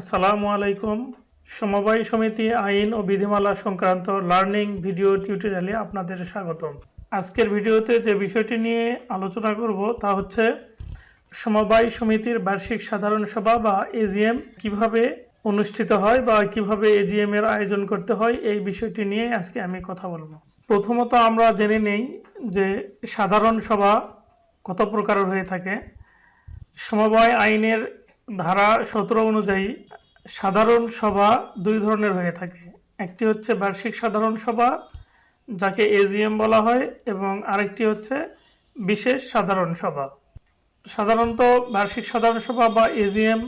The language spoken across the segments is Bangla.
আসসালামু আলাইকুম। সমবায় সমিতি আইন ও বিধিমালা সংক্রান্ত লার্নিং ভিডিও টিউটোরিয়ালে আপনাদের স্বাগতম। আজকের ভিডিওতে যে বিষয়টি নিয়ে আলোচনা করব তা হচ্ছে, সমবায় সমিতির বার্ষিক সাধারণ সভা বা এজিএম কীভাবে অনুষ্ঠিত হয় বা কীভাবে এজিএম এর আয়োজন করতে হয়, এই বিষয়টি নিয়ে আজকে আমি কথা বলব। প্রথমত আমরা জেনে নেই যে সাধারণ সভা কত প্রকারের হয়ে থাকে। সমবায় আইনের ধারা সতেরো অনুযায়ী সাধারণ সভা দুই ধরনের হয়ে থাকে। একটি হচ্ছে বার্ষিক সাধারণ সভা, যাকে এজিএম বলা হয়, এবং আরেকটি হচ্ছে বিশেষ সাধারণ সভা। সাধারণত বার্ষিক সাধারণ সভা বা এজিএম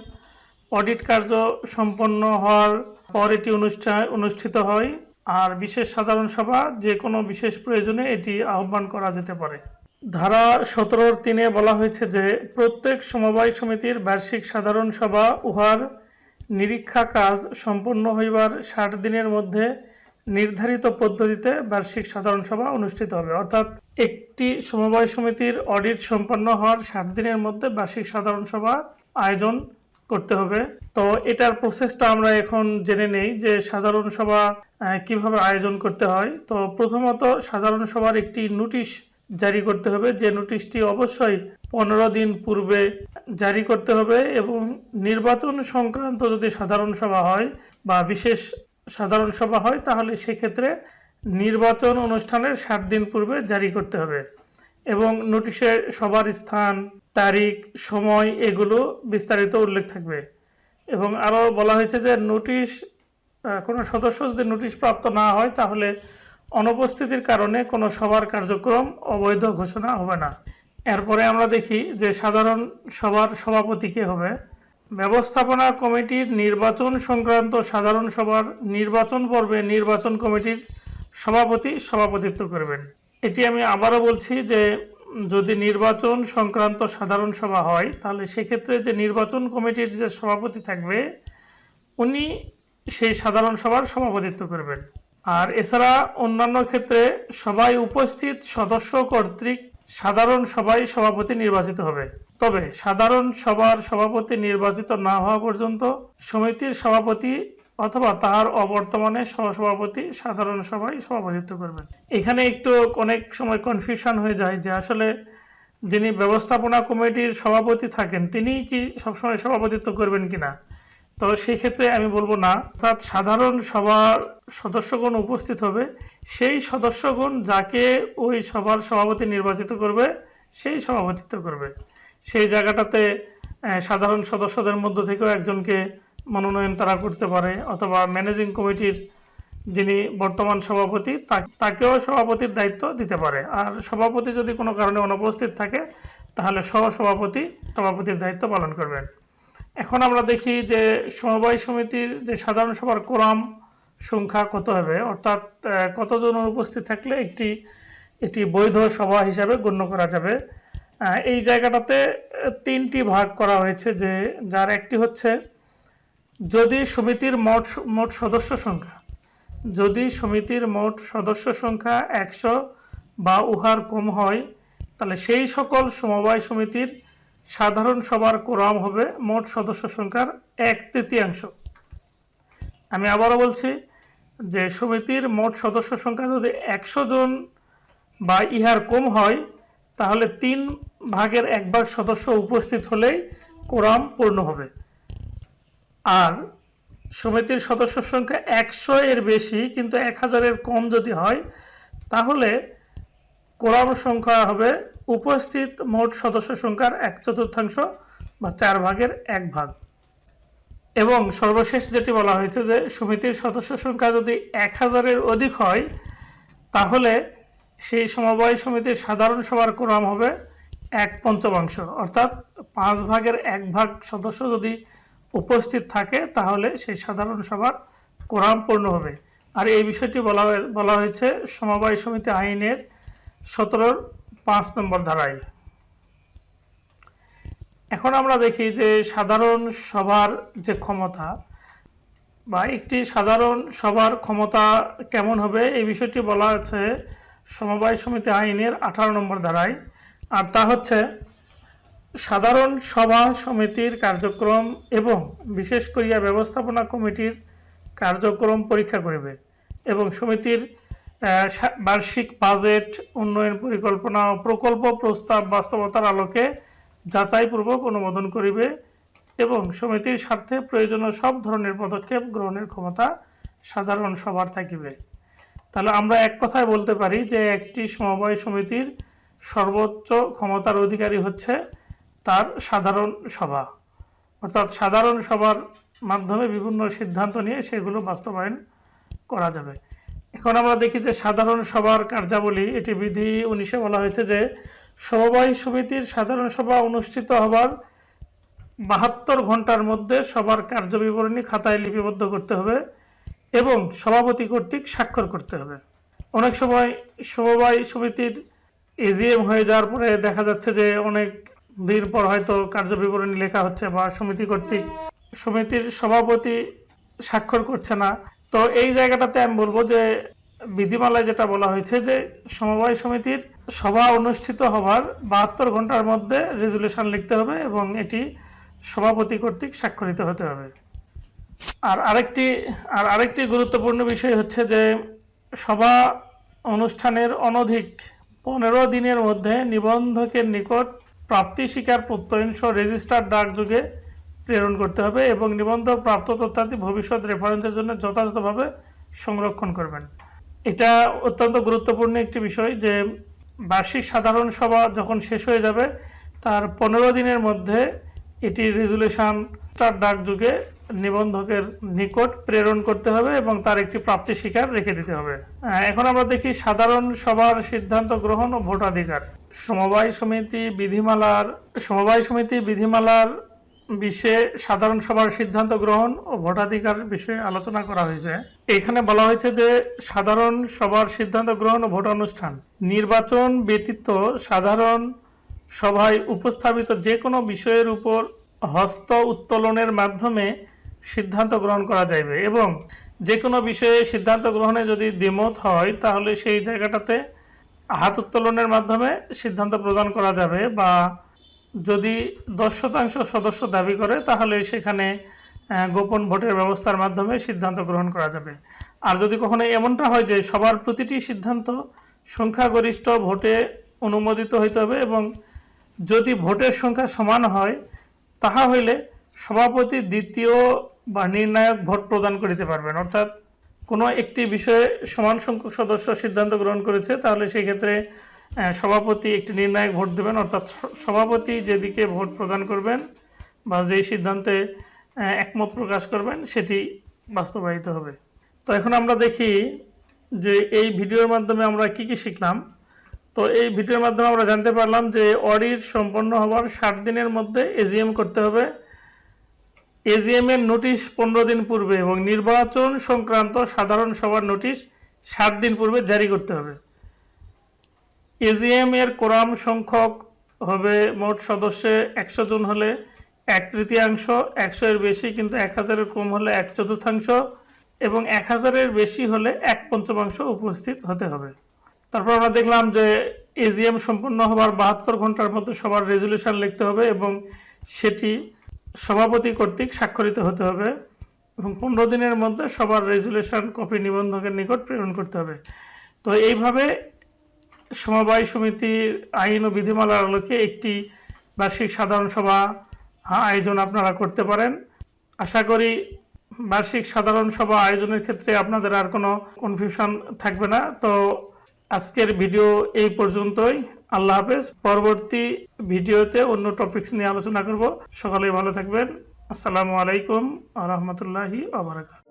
অডিট কার্য সম্পন্ন হওয়ার পর এটি অনুষ্ঠান অনুষ্ঠিত হয়, আর বিশেষ সাধারণ সভা যে কোনো বিশেষ প্রয়োজনে এটি আহ্বান করা যেতে পারে। ধারা সতেরোর তিনে বলা হয়েছে যে, প্রত্যেক সমবায় সমিতির বার্ষিক সাধারণ সভা উহার নিরীক্ষা কাজ সম্পন্ন হইবার ষাট দিনের মধ্যে নির্ধারিত পদ্ধতিতে বার্ষিক সাধারণ সভা অনুষ্ঠিত হবে। অর্থাৎ একটি সমবায় সমিতির অডিট সম্পন্ন হওয়ার ষাট দিনের মধ্যে বার্ষিক সাধারণ সভা আয়োজন করতে হবে। তো এটার প্রসেসটা আমরা এখন জেনে নেই যে সাধারণ সভা কীভাবে আয়োজন করতে হয়। তো প্রথমত সাধারণ সভার একটি নোটিশ জারি করতে হবে। যে নোটিশটি অবশ্যই পনেরো দিন পূর্বে জারি করতে হবে এবং নির্বাচন সংক্রান্ত যদি সাধারণ সভা হয় বা বিশেষ সাধারণ সভা হয়, তাহলে সেক্ষেত্রে নির্বাচন অনুষ্ঠানের ষাট দিন পূর্বে জারি করতে হবে এবং নোটিশে সবার স্থান, তারিখ, সময় এগুলো বিস্তারিত উল্লেখ থাকবে। এবং আরও বলা হয়েছে যে নোটিশ কোনো সদস্য যদি নোটিশ প্রাপ্ত না হয়, তাহলে অনুপস্থিতির কারণে কোনো সভার কার্যক্রম অবৈধ ঘোষণা হবে না। এরপরে আমরা দেখি যে সাধারণ সভার সভাপতি কে হবে। ব্যবস্থাপনা কমিটির নির্বাচন সংক্রান্ত সাধারণ সভার নির্বাচন পর্বে নির্বাচন কমিটির সভাপতি সভাপতিত্ব করবেন। এটি আমি আবারও বলছি যে যদি নির্বাচন সংক্রান্ত সাধারণ সভা হয়, তাহলে সেক্ষেত্রে যে নির্বাচন কমিটির যে সভাপতি থাকবে, উনি সেই সাধারণ সভার সভাপতিত্ব করবেন। আর এছাড়া অন্যান্য ক্ষেত্রে সবাই উপস্থিত সদস্য কর্তৃক সাধারণ সভায় সভাপতি নির্বাচিত হবে। তবে সাধারণ সভার সভাপতি নির্বাচিত না হওয়া পর্যন্ত সমিতির সভাপতি অথবা তাহার অবর্তমানে সহসভাপতি সাধারণ সভায় সভাপতিত্ব করবেন। এখানে একটু অনেক সময় কনফিউশন হয়ে যায় যে আসলে যিনি ব্যবস্থাপনা কমিটির সভাপতি থাকেন, তিনি কি সবসময় সভাপতিত্ব করবেন কিনা? তো সেই ক্ষেত্রে আমি বলব না। অর্থাৎ সাধারণ সভার সদস্যগণ উপস্থিত হবে। সেই সদস্যগণ যাকে ওই সভার সভাপতি নির্বাচিত করবে, সেই সভাপতিত্ব করবে। সেই জায়গাটাতে সাধারণ সদস্যদের মধ্য থেকেও একজনকে মনোনয়ন তারা করতে পারে অথবা ম্যানেজিং কমিটির যিনি বর্তমান সভাপতি তাকেও সভাপতির দায়িত্ব দিতে পারে। আর সভাপতি যদি কোনো কারণে অনুপস্থিত থাকে, তাহলে সহসভাপতি সভাপতির দায়িত্ব পালন করবেন। এখন আমরা দেখি যে সমবায় সমিতির যে সাধারণ সভার কোরাম সংখ্যা কত হবে? অর্থাৎ কতজন উপস্থিত থাকলে একটি একটি বৈধ সভা হিসাবে গণ্য করা যাবে? এই জায়গাটাতে তিনটি ভাগ করা হয়েছে যে, যার একটি হচ্ছে, যদি সমিতির মোট মোট সদস্য সংখ্যা, যদি সমিতির মোট সদস্য সংখ্যা একশো বা উহার কম হয়, তাহলে সেই সকল সমবায় সমিতির সাধারণ সভার কোরাম হবে মোট সদস্য সংখ্যার এক তৃতীয়াংশ। আমি আবারও বলছি যে সমিতির মোট সদস্য সংখ্যা যদি একশো জন বা ইহার কম হয়, তাহলে তিন ভাগের এক ভাগ সদস্য উপস্থিত হলেই কোরাম পূর্ণ হবে। আর সমিতির সদস্য সংখ্যা একশো এর বেশি, কিন্তু এক হাজারের কম যদি হয়, তাহলে কোরাম সংখ্যা হবে উপস্থিত মোট সদস্য সংখ্যার এক চতুর্থাংশ বা চার ভাগের এক ভাগ। এবং সর্বশেষ যেটি বলা হয়েছে যে সমিতির সদস্য সংখ্যা যদি এক হাজারের অধিক হয়, তাহলে সেই সমবায় সমিতির সাধারণ সভার কোরাম হবে এক পঞ্চমাংশ। অর্থাৎ পাঁচ ভাগের এক ভাগ সদস্য যদি উপস্থিত থাকে, তাহলে সেই সাধারণ সভার কোরাম পূর্ণ হবে। আর এই বিষয়টি বলা বলা হয়েছে সমবায় সমিতি আইনের সতেরোর পাঁচ নম্বর ধারায়। এখন আমরা দেখি যে সাধারণ সভার যে ক্ষমতা বা একটি সাধারণ সভার ক্ষমতা কেমন হবে এই বিষয়টি বলা আছে সমবায় সমিতি আইনের আঠারো নম্বর ধারায়। আর তা হচ্ছে সাধারণ সভা সমিতির কার্যক্রম এবং বিশেষ করিয়া ব্যবস্থাপনা কমিটির কার্যক্রম পরীক্ষা করিবে এবং সমিতির বার্ষিক বাজেট, উন্নয়ন পরিকল্পনা ও প্রকল্প প্রস্তাব বাস্তবতার আলোকে যাচাইপূর্বক অনুমোদন করিবে এবং সমিতির স্বার্থে প্রয়োজনীয় সব ধরনের পদক্ষেপ গ্রহণের ক্ষমতা সাধারণ সভার থাকিবে। তাহলে আমরা এক কথায় বলতে পারি যে একটি সমবায় সমিতির সর্বোচ্চ ক্ষমতার অধিকারী হচ্ছে তার সাধারণ সভা। অর্থাৎ সাধারণ সভার মাধ্যমে বিভিন্ন সিদ্ধান্ত নিয়ে সেগুলো বাস্তবায়ন করা যাবে। এখন আমরা দেখি যে সাধারণ সভার কার্যাবলী, এটি বিধি উনিশে বলা হয়েছে যে সমবায় সমিতির সাধারণ সভা অনুষ্ঠিত হবার বাহাত্তর ঘণ্টার মধ্যে সবার কার্যবিবরণী খাতায় লিপিবদ্ধ করতে হবে এবং সভাপতি কর্তৃক স্বাক্ষর করতে হবে। অনেক সময় সমবায় সমিতির এজিএম হয়ে যাওয়ার পরে দেখা যাচ্ছে যে অনেক দিন পর হয়তো কার্যবিবরণী লেখা হচ্ছে বা সমিতি কর্তৃক সমিতির সভাপতি স্বাক্ষর করছে না। তো এই জায়গাটাতে আমি বলব যে বিধিমালায় যেটা বলা হয়েছে যে সমবায় সমিতির সভা অনুষ্ঠিত হবার বাহাত্তর ঘণ্টার মধ্যে রেজুলেশন লিখতে হবে এবং এটি সভাপতি কর্তৃক স্বাক্ষরিত হতে হবে। আর আরেকটি আর আরেকটি গুরুত্বপূর্ণ বিষয় হচ্ছে যে সভা অনুষ্ঠানের অনধিক পনেরো দিনের মধ্যে নিবন্ধকের নিকট প্রাপ্তি স্বীকার প্রত্যয়ন সহ রেজিস্টার ডাকযোগে প্রেরণ করতে হবে এবং নিবন্ধক প্রাপ্ত তথ্যাদি ভবিষ্যৎ রেফারেন্সের জন্য যথাযথভাবে সংরক্ষণ করবেন। এটা অত্যন্ত গুরুত্বপূর্ণ একটি বিষয় যে বার্ষিক সাধারণ সভা যখন শেষ হয়ে যাবে, তার পনেরো দিনের মধ্যে এটি রেজুলেশন তার ডাকযুগে নিবন্ধকের নিকট প্রেরণ করতে হবে এবং তার একটি প্রাপ্তি স্বীকার রেখে দিতে হবে। এখন আমরা দেখি সাধারণ সভার সিদ্ধান্ত গ্রহণ ও ভোটাধিকার। সমবায় সমিতি বিধিমালার, সমবায় সমিতি বিধিমালার বিষয়ে সাধারণ সভার সিদ্ধান্ত গ্রহণ ও ভোটাধিকার বিষয়ে আলোচনা করা হয়েছে। এখানে বলা হয়েছে যে, সাধারণ সভার সিদ্ধান্ত গ্রহণ ও ভোট অনুষ্ঠান নির্বাচন ব্যতীত সাধারণ সভায় উপস্থাপিত যে কোনো বিষয়ের উপর হস্ত উত্তোলনের মাধ্যমে সিদ্ধান্ত গ্রহণ করা যাইবে এবং যে কোনো বিষয়ে সিদ্ধান্ত গ্রহণে যদি দ্বিমত হয়, তাহলে সেই জায়গাটাতে হাত উত্তোলনের মাধ্যমে সিদ্ধান্ত প্রদান করা যাবে বা যদি দশ শতাংশ সদস্য দাবি করে, তাহলে সেখানে গোপন ভোটের ব্যবস্থার মাধ্যমে সিদ্ধান্ত গ্রহণ করা যাবে। আর যদি কখনো এমনটা হয় যে সবার প্রতিটি সিদ্ধান্ত সংখ্যাগরিষ্ঠ ভোটে অনুমোদিত হইতে হবে এবং যদি ভোটের সংখ্যা সমান হয়, তাহা হইলে সভাপতি দ্বিতীয় বা নির্ণায়ক ভোট প্রদান করিতে পারবেন। অর্থাৎ কোনো একটি বিষয়ে সমান সংখ্যক সদস্য সিদ্ধান্ত গ্রহণ করেছে, তাহলে সেই ক্ষেত্রে সভাপতি একটি নির্ণায়ক ভোট দেবেন, অর্থাৎ সভাপতি যেদিকে ভোট প্রদান করবেন বা যেই সিদ্ধান্তে একমত প্রকাশ করবেন, সেটি বাস্তবায়িত হবে। তো এখন আমরা দেখি যে এই ভিডিওর মাধ্যমে আমরা কি কি শিখলাম। তো এই ভিডিওর মাধ্যমে আমরা জানতে পারলাম যে অডিট সম্পন্ন হওয়ার ষাট দিনের মধ্যে এজিএম করতে হবে। এজিএম এর নোটিশ পনেরো দিন পূর্বে এবং নির্বাচন সংক্রান্ত সাধারণ সভার নোটিশ ষাট দিন পূর্বে জারি করতে হবে। এজিএম এর কোরাম সংখ্যক হবে মোট সদস্যে একশো জন হলে এক তৃতীয়াংশ, একশো এর বেশি কিন্তু এক হাজারের কম হলে এক চতুর্থাংশ এবং এক হাজারের বেশি হলে এক পঞ্চমাংশ উপস্থিত হতে হবে। তারপর আমরা দেখলাম যে এজিএম সম্পন্ন হবার বাহাত্তর ঘণ্টার মধ্যে সবার রেজুলেশন লিখতে হবে এবং সেটি সভাপতি কর্তৃক স্বাক্ষরিত হতে হবে এবং পনেরো দিনের মধ্যে সবার রেজুলেশন কপি নিবন্ধকের নিকট প্রেরণ করতে হবে। তো এইভাবে সমবায় সমিতির আইন ও বিধিমালার আলোকে একটি বার্ষিক সাধারণ সভা আয়োজন আপনারা করতে পারেন। আশা করি বার্ষিক সাধারণ সভা আয়োজনের ক্ষেত্রে আপনাদের আর কোনো কনফিউশন থাকবে না। তো আজকের ভিডিও এই পর্যন্তই। আল্লাহ হাফেজ। পরবর্তী ভিডিওতে অন্য টপিকস নিয়ে আলোচনা করব। সকালে ভালো থাকবেন। আসসালামু আলাইকুম আ, রহমতুল্লাহি আবরাকাত